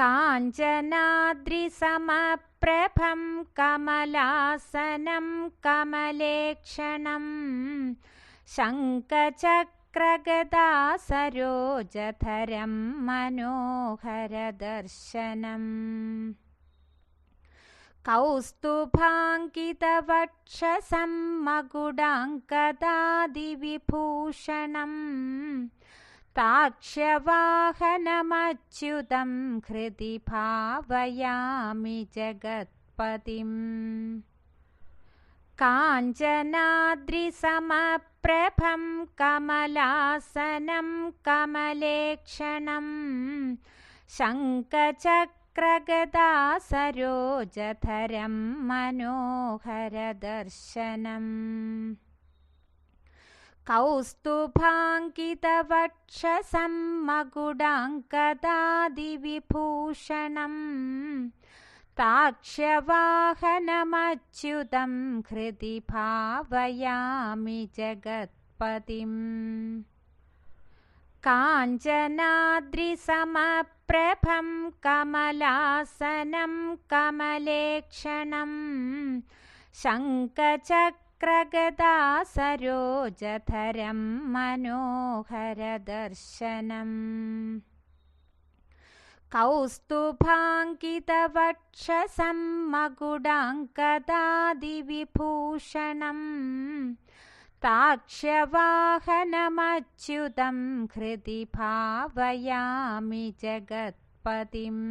काञ्चनाद्रिसमप्रभं कमलासनं कमलेक्षणम् शङ्खचक्रगदा सरोजधरं मनोहरदर्शनम् कौस्तुभाङ्कितवक्षसं मकुडाङ्कदादिविभूषणम् ताक्ष्यवाहनमच्युतं हृदि भावयामि जगत्पतिम् काञ्चनाद्रिसमप्रभं कमलासनं कमलेक्षणम् शङ्खचक्रगदा सरोजधरं मनोहरदर्शनम् कौस्तुभाङ्कितवक्षसं मकुडाङ्कदादिविभूषणम् ताक्ष्यवाहनमच्युतं हृदि भावयामि जगत्पतिम्। काञ्चनाद्रिसमप्रभं कमलासनं कमलेक्षणम् शङ्खचक्रगदा सरोजधरं मनोहरदर्शनम् कौस्तुभाङ्कितवक्षसं मकुडाङ्कदादिविभूषणम् ताक्ष्यवाहनमच्युतं हृदि भावयामि जगत्पतिम्